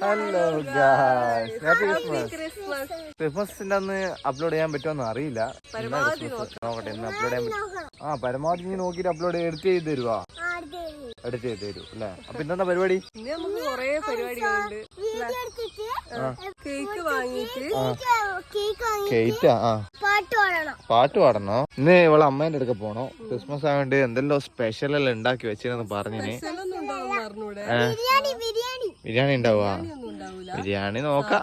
Hello guys happy Christmas Christmas ക്രിസ്മസിന്റെ അന്ന് upload ചെയ്യാൻ പറ്റുമെന്ന് അറിയില്ല. നോക്കട്ടെ ഇന്ന് അപ്ലോഡ് ചെയ്യാൻ പറ്റും ആ പരമാവധി നീ നോക്കിട്ട് അപ്ലോഡ് എഡിറ്റ് ചെയ്ത് തരുവാ? എഡിറ്റ് ചെയ്ത് തരൂ അല്ലേ? അപ്പൊ ഇന്നെന്താ പരിപാടി? നമുക്ക് കൊറേ പരിപാടികളുണ്ട്. കേക്ക് വാങ്ങിയിട്ട് ആ. പാട്ട് പാടണം. പാട്ട് പാടണോ? ഇന്ന് ഇവളെ അമ്മേന്റെ അടുക്ക പോണോ? ക്രിസ്മസ് ആയതുകൊണ്ട് എന്തെല്ലോ സ്പെഷ്യൽ എല്ലാം ഉണ്ടാക്കി വെച്ചിരുന്നു പറഞ്ഞിന്. ബിരിയാണി ബിരിയാണി. ബിരിയാണി ഉണ്ടാവുക. ബിരിയാണി നോക്കാം.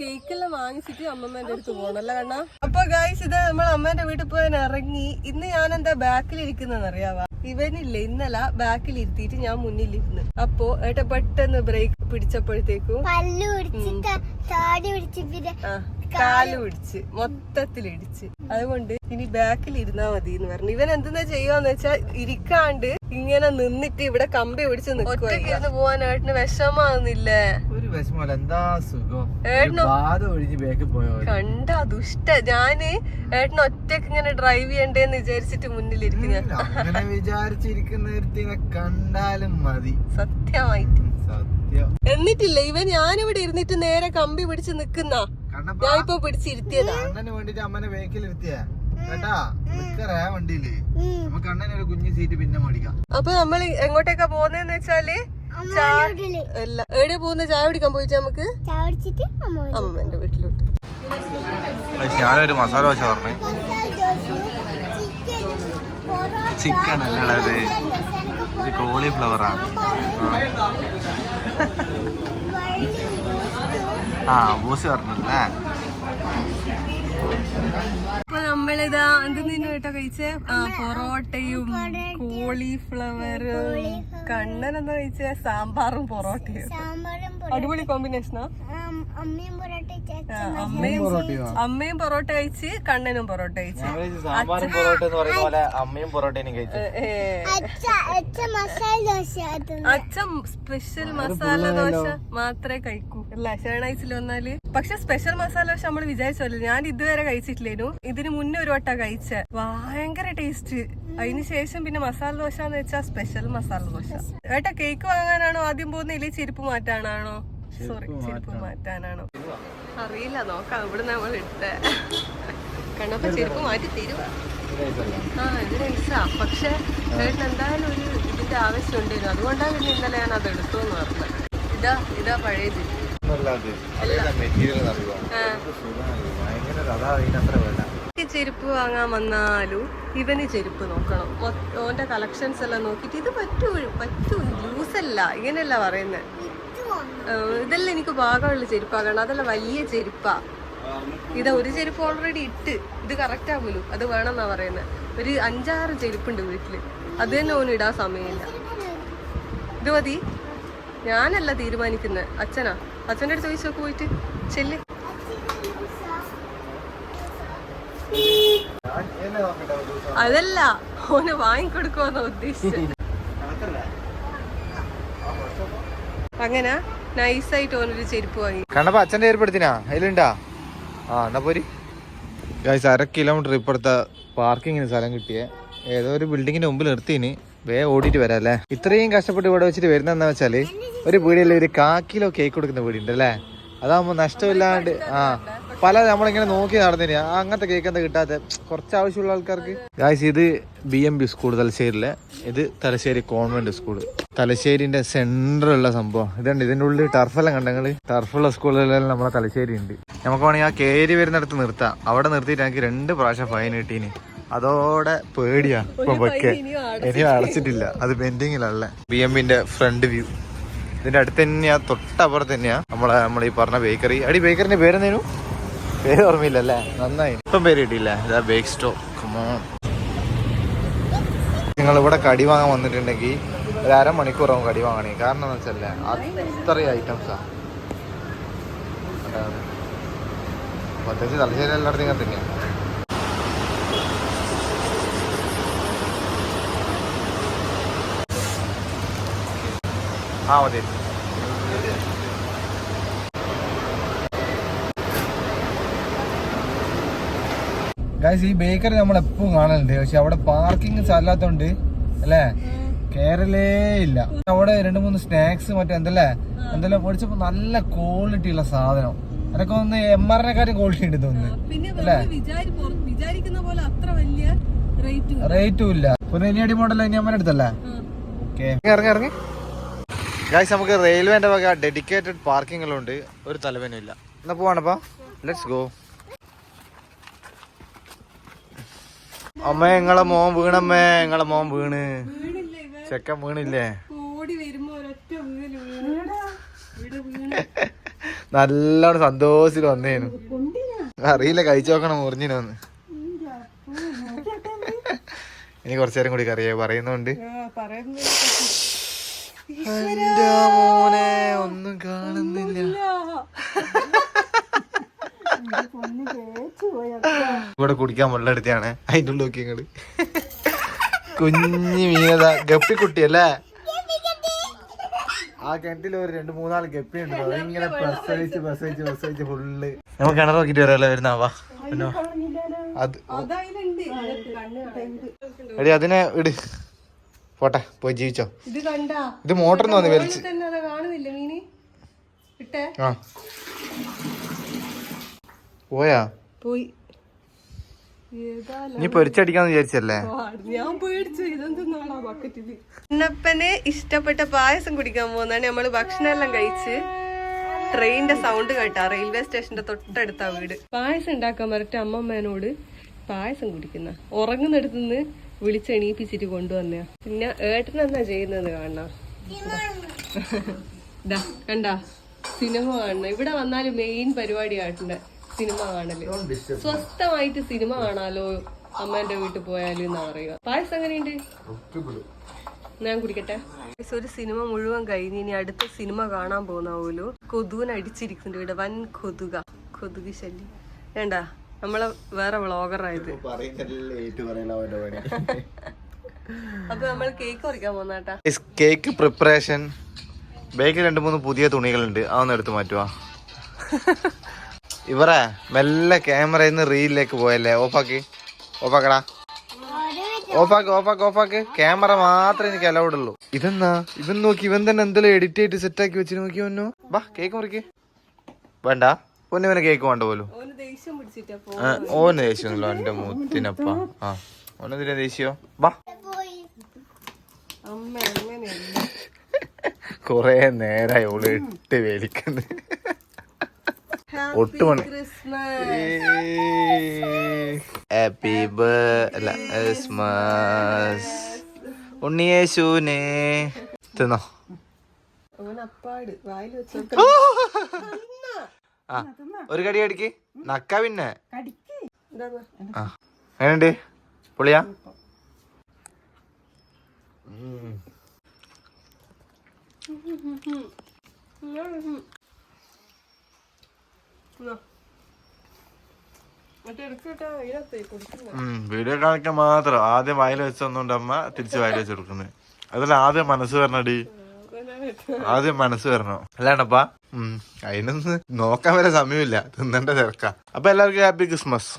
കേക്കെല്ലാം വാങ്ങിച്ചിട്ട് അമ്മമ്മേന്റെ അടുത്ത് പോകണല്ലോ കണ്ണാ. അപ്പൊ ഗൈസ് ഇത് നമ്മൾ അമ്മേന്റെ വീട്ടിൽ പോയാൻ ഇറങ്ങി. ഇന്ന് ഞാൻ എന്താ ബാക്കിൽ ഇരിക്കുന്നെന്ന് അറിയാവാ? ഇവനില്ല ഇന്നലെ ബാക്കിൽ ഇരുത്തിയിട്ട് ഞാൻ മുന്നിൽ ഇരുന്ന് അപ്പോ ഏട്ടാ പെട്ടെന്ന് ബ്രേക്ക് പിടിച്ചപ്പോഴത്തേക്കും പല്ല് ഇടിച്ച് മൊത്തത്തിൽ ഇടിച്ച് അതുകൊണ്ട് ഇനി ബാക്കിൽ ഇരുന്നാ മതി എന്ന് പറഞ്ഞു. ഇവൻ എന്തെന്നാ ചെയ്യുവാന്ന് വെച്ചാൽ ഇരിക്കാണ്ട് ഇങ്ങനെ നിന്നിട്ട് ഇവിടെ കമ്പി പിടിച്ച് നിൽക്കുവായിരുന്നു പോവാനായിട്ടിന് വിഷമാവുന്നില്ലേ? ഒരു വിഷമല്ല എന്താ സുഖം? ഏട്ടനോ? ബാധ ഒഴിഞ്ഞ് ബാക്കിൽ പോയോ കണ്ട ദുഷ്ട. ഞാൻ ഏട്ടൻ ഒറ്റയ്ക്ക് ഇങ്ങനെ ഡ്രൈവ് ചെയ്യണ്ടേന്ന് വിചാരിച്ചിട്ട് മുന്നിലിരിക്കുന്ന. ഞാൻ അങ്ങനെ വിചാരിച്ചിരിക്കുന്ന കണ്ടാലും മതി. സത്യമായിട്ട്. സത്യം. എന്നിട്ടില്ല ഇവൻ ഞാനിവിടെ ഇരുന്നിട്ട് നേരെ കമ്പി പിടിച്ച് നിക്കുന്ന? ഞാൻ ഇപ്പൊ പിടിച്ചിരുത്തിയതാ. അണ്ണന് വേണ്ടിട്ട് അമ്മനെ വേക്കിൽ ഇരുത്തിയ കേട്ടാ? നിക്കറേ വണ്ടിയിൽ. നമുക്ക് അണ്ണന് ഒരു കുഞ്ഞു സീറ്റ് പിന്നെ മേടിക്കാം. അപ്പൊ നമ്മൾ എങ്ങോട്ടേക്കാ പോകുന്നതെന്ന് വെച്ചാൽ അല്ല എവിടെ പോകുന്ന? ചായ കുടിക്കാൻ പോയിച്ചാ നമുക്ക് അമ്മന്റെ വീട്ടിലോട്ട്. ഞാനൊരു മസാല ദോശ പറഞ്ഞു. ചിക്കൻ അല്ലേ ഇത്. കോളിഫ്ലവറാണ് ആ ബോസ് പറഞ്ഞല്ലേ? നമ്മളിതാ എന്തെന്നു കേട്ടോ കഴിച്ചേ? ആ പൊറോട്ടയും കോളിഫ്ലവർ കണ്ണൻ എന്താ കഴിച്ചേ? സാമ്പാറും പൊറോട്ടയും സാമ്പാറും അടിപൊളി കോമ്പിനേഷനാ? അമ്മയും അമ്മയും അമ്മയും പൊറോട്ട കഴിച്ച് കണ്ണനും പൊറോട്ട കഴിച്ച്. സാമ്പാറും പൊറോട്ട എന്ന് പറയുന്ന പോലെ അമ്മയും പൊറോട്ടയും കഴിച്ചു. ഏ, അച്ഛ അച്ഛ മസാല ദോശ അത് അച്ഛൻ സ്പെഷ്യൽ മസാല ദോശ മാത്രമേ കഴിക്കൂ. അല്ല ഷേണൈസിൽ വന്നാൽ പക്ഷെ സ്പെഷ്യൽ മസാല ദോശ നമ്മൾ വിചാരിച്ചല്ലോ ഞാൻ ഇതുവരെ കഴിച്ചിട്ടില്ലേനു. ഇതിന് മുന്നേ ഒരു വട്ടം കഴിച്ച. ഭയങ്കര ടേസ്റ്റ് അതിന് ശേഷം പിന്നെ മസാല ദോശ എന്ന് വെച്ചാൽ സ്പെഷ്യൽ മസാല ദോശ. ഏട്ടാ കേക്ക് വാങ്ങാനാണോ ആദ്യം പോകുന്ന? ഇല്ലേ ചെരുപ്പ് മാറ്റാനാണോ? സോറി ചെരുപ്പ് മാറ്റാനാണോ? അറിയില്ല നോക്കാം. ഇവിടെ നമ്മൾ ഇട്ട കണ്ടപ്പോ ചെരുപ്പ് മാറ്റി തരുവാ. ആ ഇത് നൈസാ പക്ഷെ ഏട്ടൻ എന്തായാലും ഒരു ഇതിന്റെ ആവശ്യം ഉണ്ടായിരുന്നു അതുകൊണ്ടാണ് പിന്നെ ഇന്നലെ ഞാൻ അത് എടുത്തു എന്ന് പറഞ്ഞത്. ഇതാ ഇതാ പഴയ മെറ്റീരിയൽ ചെരുപ്പ് വാങ്ങാൻ വന്നാലും ഇവന് ചെരുപ്പ് നോക്കണം. ഓന്റെ കളക്ഷൻസ് എല്ലാം നോക്കിട്ട് ഇത് പറ്റൂ പറ്റൂ അല്ല. ഇങ്ങനെയല്ല പറയുന്നത് ഇതെല്ലാം എനിക്ക് ഭാഗമുള്ള ചെരുപ്പാകണം. അതല്ല വലിയ ചെരുപ്പാ. ഇതാ ഒരു ചെരുപ്പ് ഓൾറെഡി ഇട്ട്. ഇത് കറക്റ്റ് ആകുമല്ലോ അത് വേണമെന്നാ പറയുന്നത് ഒരു അഞ്ചാറ് ചെരുപ്പുണ്ട് വീട്ടിൽ. അത് തന്നെ ഓന് ഇടാൻ സമയമില്ല. ഇത് മതി. ഞാനല്ല തീരുമാനിക്കുന്നത് അച്ഛനാ. അച്ഛന്റെ അടുത്ത് ചോദിച്ചു പോയിട്ട്. ചെല്ല്. അതല്ല ഓന് വാങ്ങിക്കൊടുക്കുമെന്നാ ഉദ്ദേശിച്ചത്. അങ്ങനെ നൈസായിട്ട് ഓനൊരു ചെരുപ്പ് വാങ്ങി. കണ്ടപ്പോ അച്ഛന്റെ ഏർപ്പെടുത്തിനാ അതിലുണ്ടാ? ആ എന്നാ പോരി. അര കിലോമീറ്റർ ഇപ്പുറത്തെ പാർക്കിങ്ങിന് സ്ഥലം കിട്ടിയേ. ഏതോ ഒരു ബിൽഡിങ്ങിന്റെ മുമ്പിൽ നിർത്തിന് വേ ഓടിയിട്ട് വരാം അല്ലേ ഇത്രയും കഷ്ടപ്പെട്ട് ഇവിടെ വെച്ചിട്ട് വരുന്നതെന്ന് വെച്ചാൽ ഒരു വീടിൽ ഒരു കാക്കിലോ കേക്ക് കൊടുക്കുന്ന വീടുണ്ട് അല്ലേ? അതാകുമ്പോ നഷ്ടമില്ലാണ്ട് ആ. പല നമ്മളിങ്ങനെ നോക്കി നടന്നിന്. ആ, അങ്ങനത്തെ കേക്ക് എന്താ കിട്ടാത്ത? കുറച്ച് ആവശ്യമുള്ള ആൾക്കാർക്ക്. ഗായ്സ് ഇത് ബി എം ബി സ്കൂൾ തലശ്ശേരിയിലെ. ഇത് തലശ്ശേരി കോൺവെന്റ് സ്കൂൾ തലശ്ശേരിന്റെ സെന്ററുള്ള സംഭവം. ഇതുണ്ട് ഇതിന്റെ ഉള്ളിൽ ടർഫെല്ലാം കണ്ടെങ്കിൽ ടർഫുള്ള സ്കൂളിലെല്ലാം നമ്മളെ തലശ്ശേരി ഉണ്ട് നമുക്ക് വേണമെങ്കിൽ ആ കയറി വരുന്നിടത്ത് നിർത്താം. അവിടെ നിർത്തിയിട്ട് എനിക്ക് രണ്ട് പ്രാവശ്യം ഫൈൻ കിട്ടീന്. അതോടെ പേടിയാ ഇപ്പൊ വെക്കെ ഇനിയും ഇനിയും അടച്ചിട്ടില്ല. അത് പെൻഡിങ്ങിലല്ലേ. ബി എമ്മിന്റെ ഫ്രണ്ട് വ്യൂ. ഇതിന്റെ അടുത്ത് തന്നെയാ തൊട്ടപ്പുറത്ത് തന്നെയാ. നമ്മളെ നമ്മൾ ഈ പറഞ്ഞ ബേക്കറി. അടി ബേക്കറിന്റെ പേരെന്തേനു? പേര് ഓർമ്മയില്ലല്ലേ? നന്നായി. ഇപ്പം പേര് കിട്ടിയില്ല? ഇതാ ബേക്ക് സ്റ്റോ നിങ്ങൾ ഇവിടെ കടി വാങ്ങാൻ വന്നിട്ടുണ്ടെങ്കിൽ ഒരു അരമണിക്കൂറാവും കടി വാങ്ങണേ. കാരണം എന്ന് വെച്ചല്ലേ അത്രയും ഐറ്റംസാ പ്രത്യേകിച്ച് തലശ്ശേരി എല്ലായിടത്തും ഇങ്ങനെ തന്നെയാണ് ആ മതി. ഗൈസ് ഈ ബേക്കറി നമ്മൾ എപ്പോഴും കാണലുണ്ട്. പക്ഷെ അവിടെ പാർക്കിംഗ് സ്ഥലത്തോണ്ട് അല്ലേ? കേരളേ ഇല്ല. അവിടെ രണ്ട് മൂന്ന് സ്നാക്സ് മറ്റേ എന്തല്ലേ? എന്തെല്ലാം മേടിച്ചപ്പോ നല്ല ക്വാളിറ്റി ഉള്ള സാധനം. അതൊക്കെ ഒന്ന് എം ആറിനെക്കാട്ടും ക്വാളിറ്റി ഉണ്ട് തോന്നുന്നു. പിന്നെ വിചാരി വിചാരിക്കുന്ന പോലെ അത്ര വലിയ റേറ്റ് ഇല്ല. പിന്നെ അടി മോഡൽ ഇനി അമ്മ അടുത്തല്ലേ? ഓക്കെ ഇറങ്ങി ഇറങ്ങി. ഗായ്സ് നമുക്ക് റെയിൽവേന്റെ വക ഡെഡിക്കേറ്റഡ് പാർക്കിങ്ങുകളുണ്ട് ഒരു തലവേനും ഇല്ല. എന്നാ പോവാണപ്പാ ലെറ്റ്സ് ഗോ അമ്മ നിങ്ങളെ മോൻ വീണമ്മേ നിങ്ങളെ മോൻ വീണ്. വീണില്ലേ ഇവ? ചെക്കൻ വീണില്ലേ? നല്ലോണം സന്തോഷത്തിൽ വന്നേനു. അറിയില്ല കഴിച്ചു നോക്കണം മുറിഞ്ഞിനോന്ന്. ഇനി കുറച്ചു നേരം കൂടി കറിയാ പറയുന്നുണ്ട്. മോനെ ഒന്നും കാണുന്നില്ല. ഇവിടെ കുടിക്കാൻ വെള്ളം എടുത്താണ് അതിന്റെ ഉള്ളിൽ നോക്കി ഇങ്ങൾ കുഞ്ഞു മീനത. ഗപ്പിക്കുട്ടി അല്ലേ? ആ കിണറ്റിൽ ഒരു രണ്ട് മൂന്നാൽ ഗപ്പി ഉണ്ട്. അതിങ്ങനെ പ്രസവിച്ച് പ്രസവിച്ച് പ്രസവിച്ച് ഫുള്ള്. നമുക്ക് കിണർ നോക്കിട്ട് വരാല്ലേ വരുന്നാവാ പിന്നെ അത് എടി അതിനെ ഇട്. പോട്ടെ പോയി ജീവിച്ചോ. ഇത് കണ്ടാ? ഇത് വലിച്ച് തന്നെ അതാ കാണുന്നില്ല മീന്? ഇട്ടേ. ആ. പോയാ? പോയി. നീ പൊരിച്ചടിക്കാന്ന് വിചാരിച്ചല്ലേ? ഞാൻ പേടിച്ചു. ബക്കറ്റിൽ? അന്നപ്പന് ഇഷ്ടപ്പെട്ട പായസം കുടിക്കാൻ പോകുന്നതാണ് നമ്മൾ ഭക്ഷണം എല്ലാം കഴിച്ച് ട്രെയിനിന്റെ സൗണ്ട് കേട്ടാ. റെയിൽവേ സ്റ്റേഷന്റെ തൊട്ടടുത്താ വീട്. പായസം ഉണ്ടാക്കാൻ പറഞ്ഞിട്ട് അമ്മമ്മേനോട് പായസം കുടിക്കുന്ന. ഉറങ്ങുന്നിടത്തുനിന്ന് വിളിച്ചെണീപ്പിച്ചിട്ട് കൊണ്ടുവന്ന പിന്നെ ഏട്ടൻ എന്താ ചെയ്യുന്നത് കാണാ ദാ കണ്ടാ? സിനിമ കാണണ. ഇവിടെ വന്നാൽ മെയിൻ പരിപാടി ആയിട്ടുണ്ട് സിനിമ കാണൽ. സ്വസ്ഥമായിട്ട് സിനിമ കാണാലോ അമ്മേന്റെ വീട്ടിൽ പോയാലും എന്നാ പറയുക. പായസം എങ്ങനെയുണ്ട്? ഞാൻ കുടിക്കട്ടെ. ഒരു സിനിമ മുഴുവൻ കഴിഞ്ഞ് ഇനി അടുത്ത സിനിമ കാണാൻ പോകുന്ന പോലും കൊതുവിനടിച്ചിരിക്കുന്നുണ്ട് ഇവിടെ. വൻ കൊതുക. കൊതുക് ശല്യം. വേണ്ട? നമ്മളെ വേറെ വ്ലോഗർ വ്ളോഗറായത് അപ്പൊ നമ്മൾ കേക്ക് പറിക്കാൻ പോന്നാട്ടാ. കേക്ക് പ്രിപ്പറേഷൻ ബേക്കിൽ രണ്ട് മൂന്ന് പുതിയ തുണികളുണ്ട്. അതൊന്ന് എടുത്തു മാറ്റുവാ. ഇവറെ മെല്ലെ ക്യാമറയിൽ നിന്ന് റീലിലേക്ക് പോയല്ലേ? ഓഫാക്കി. ഓഫാക്കടാ. ഓഫാക്ക് ഓഫാക്ക് ഓഫാക്ക്. ക്യാമറ മാത്രമേ എനിക്ക് അലൗഡ് ഉള്ളൂ. ഇതെന്നാ? ഇവൻ നോക്കി ഇവൻ തന്നെ എന്തെങ്കിലും എഡിറ്റ് ചെയ്തിട്ട് സെറ്റ് ആക്കി വെച്ചിട്ട് നോക്കി വന്നു ബാ കേക്ക് മുറിക്ക്. വേണ്ട. പൊന്നുവനെ കേക്ക് വേണ്ട പോലും. ഓന് ദേഷ്യമൊന്നുമില്ല എന്റെ മുത്തിനപ്പ. ആ ഓനെന്തിനാ ദേഷ്യോ? അങ്ങനെയല്ല കൊറേ നേരായി ഓൾ ഇട്ട് വേലിക്കുന്നു. ഒട്ടുമണി ഹാപ്പി ക്രിസ്മസ് ഉണ്ണിയേശുനെ തിന്നോ. ഓൻ അപ്പാട് വായിൽ വെച്ചോ ആ ഒരു കടി അടിക്ക് നക്ക പിന്നെ. ആ എങ്ങനെയുണ്ട്? പൊളിയാ? വീഡിയോ കാണിക്കാൻ മാത്രം. ആദ്യം വായിൽ വെച്ചൊന്നുകൊണ്ട് അമ്മ തിരിച്ച് വായിൽ വെച്ച് കൊടുക്കുന്നത്. അതല്ല ആദ്യം മനസ്സ് വരണടി. ആദ്യം മനസ്സ് വരണം. അല്ലാണ്ടപ്പാ ഉം അതിനൊന്ന് നോക്കാൻ വരെ സമയമില്ല. തിന്നണ്ട തിരക്ക. അപ്പൊ എല്ലാവർക്കും ഹാപ്പി ക്രിസ്മസ്.